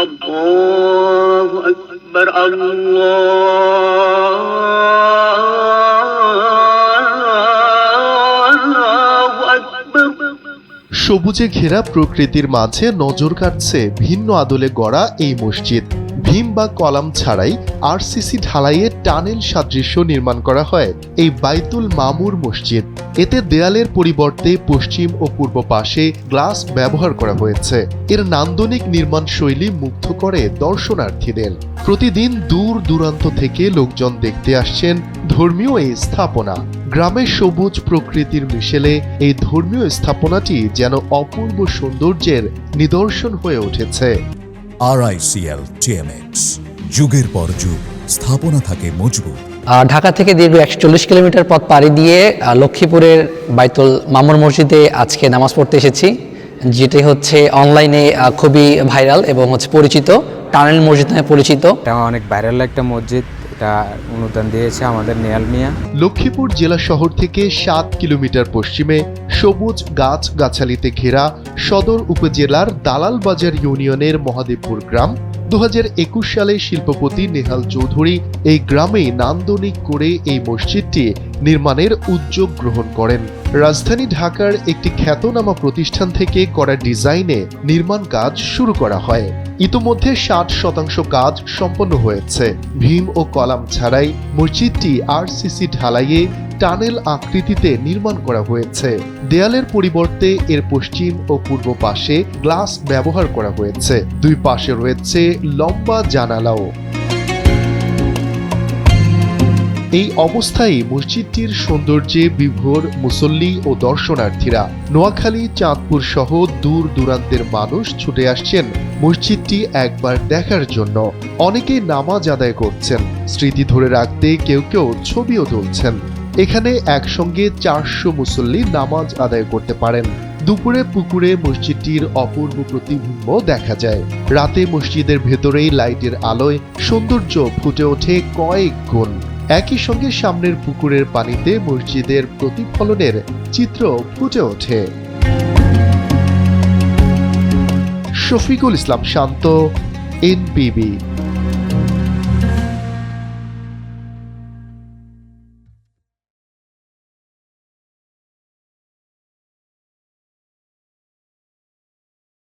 الله أكبر الله أكبر সবুজে ঘেরা প্রকৃতির মাঝে নজর কাটছে ভিন্ন আদলে গড়া এই মসজিদ ভীম বা কলাম ছাড়াই আরসিসি ঢালাইয়ে টানেল সাদৃশ্য নির্মাণ করা হয়, এই বাইতুল মামুর মসজিদ। এতে দেয়ালের পরিবর্তে পশ্চিম ও পূর্ব পাশে গ্লাস ব্যবহার করা হয়েছে। এর নান্দনিক নির্মাণ শৈলী মুগ্ধ করে দর্শনার্থীদের। প্রতিদিন দূর দূরান্ত থেকে লোকজন দেখতে আসছেন ধর্মীয় এই স্থাপনা। গ্রামের সবুজ প্রকৃতির মিশেলে এই ধর্মীয় স্থাপনাটি যেন অপূর্ব সৌন্দর্যের নিদর্শন হয়ে উঠেছে। আরআইসিএল টিএমএক্স যুগের পর যুগ স্থাপনা থাকে মজবুত। ঢাকা থেকে দীর্ঘ একশো চল্লিশ কিলোমিটার পথ পাড়ি দিয়ে লক্ষ্মীপুরের বাইতুল মামুর মসজিদে আজকে নামাজ পড়তে এসেছি যেটি হচ্ছে অনলাইনে খুবই ভাইরাল এবং হচ্ছে পরিচিত। টানেল মসজিদ নামে পরিচিত। এটা অনেক ভাইরাল একটা মসজিদ। এটা অনুদান দিয়েছে আমাদের নেয়াল মিয়া। লক্ষ্মীপুর জেলা শহর থেকে সাত কিলোমিটার পশ্চিমে সবুজ গাছ গাছালিতে ঘেরা সদর উপজেলার দালাল বাজার ইউনিয়নের মহাদেবপুর গ্রাম দু সালে শিল্পপতি নেহাল চৌধুরী এই গ্রামে নান্দনিক করে এই মসজিদটি নির্মাণের উদ্যোগ গ্রহণ করেন। রাজধানী ঢাকার একটি খ্যাতনামা প্রতিষ্ঠান থেকে করা ডিজাইনে নির্মাণ কাজ শুরু করা হয়। ইতোমধ্যে ষাট শতাংশ কাজ সম্পন্ন হয়েছে। ভীম ও কলাম ছাড়াই মসজিদটি আরসিসি ঢালাইয়ে টানেল আকৃতিতে নির্মাণ করা হয়েছে। দেয়ালের পরিবর্তে এর পশ্চিম ও পূর্ব পাশে গ্লাস ব্যবহার করা হয়েছে। দুই পাশে রয়েছে লম্বা জানালাও। এই অবস্থায় মসজিদটির সৌন্দর্যে বিভোর মুসল্লি ও দর্শনার্থীরা। নোয়াখালী, চাঁদপুর সহ দূর দূরান্তের মানুষ ছুটে আসছেন মসজিদটি একবার দেখার জন্য। অনেকেই নামাজ আদায় করছেন। স্মৃতি ধরে রাখতে কেউ কেউ ছবিও তুলছেন। এখানে একসঙ্গে চারশো মুসল্লি নামাজ আদায় করতে পারেন। দুপুরে পুকুরে মসজিদটির অপূর্ব প্রতিবিম্ব দেখা যায়। রাতে মসজিদের ভেতরেই লাইটের আলোয় সৌন্দর্য ফুটে ওঠে কয়েক গুণ। একই সঙ্গে সামনের পুকুরের পানিতে মসজিদের প্রতিফলনের চিত্র ফুটে ওঠে। শফিকুল ইসলাম শান্ত, এনপিবি।